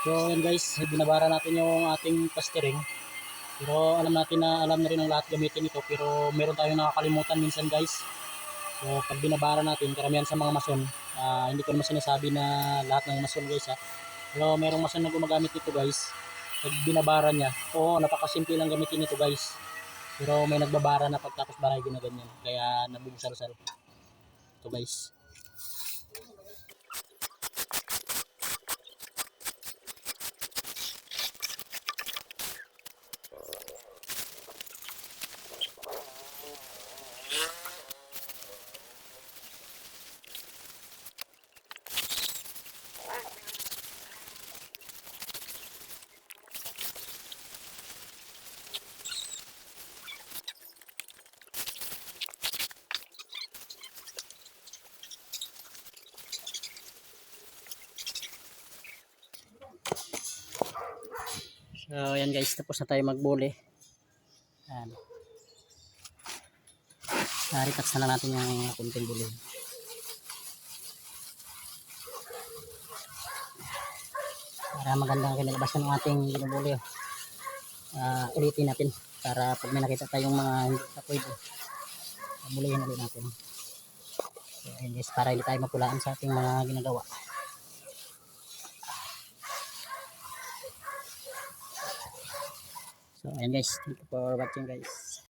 So yan guys, binabara natin yung ating plastering. Pero alam natin na alam na rin ang lahat gamitin ito pero meron tayong nakakalimutan minsan guys. So pag binabara natin, karamihan sa mga mason, ah, hindi ko naman sinasabi na lahat ng mason guys ha. Pero merong mason na gumagamit nito guys. Pag binabara niya, oo napakasimple lang gamitin ito guys. Pero may nagbabara na pagtapos baray ginaganyan. Kaya nabubusal-sal. Ito guys. So, ayan guys, tapos na tayo magbuli. Ayan. Naritax na natin yung kunting buli. Para magandang kinalabasan ng ating binubuli. Uh, ulitin natin para pag may nakita tayong mga hindi pa pwede, bulihin ulit natin. So, ayan guys, para hindi tayo mapulaan sa ating mga ginagawa. So, ayan guys. Thank you for watching guys.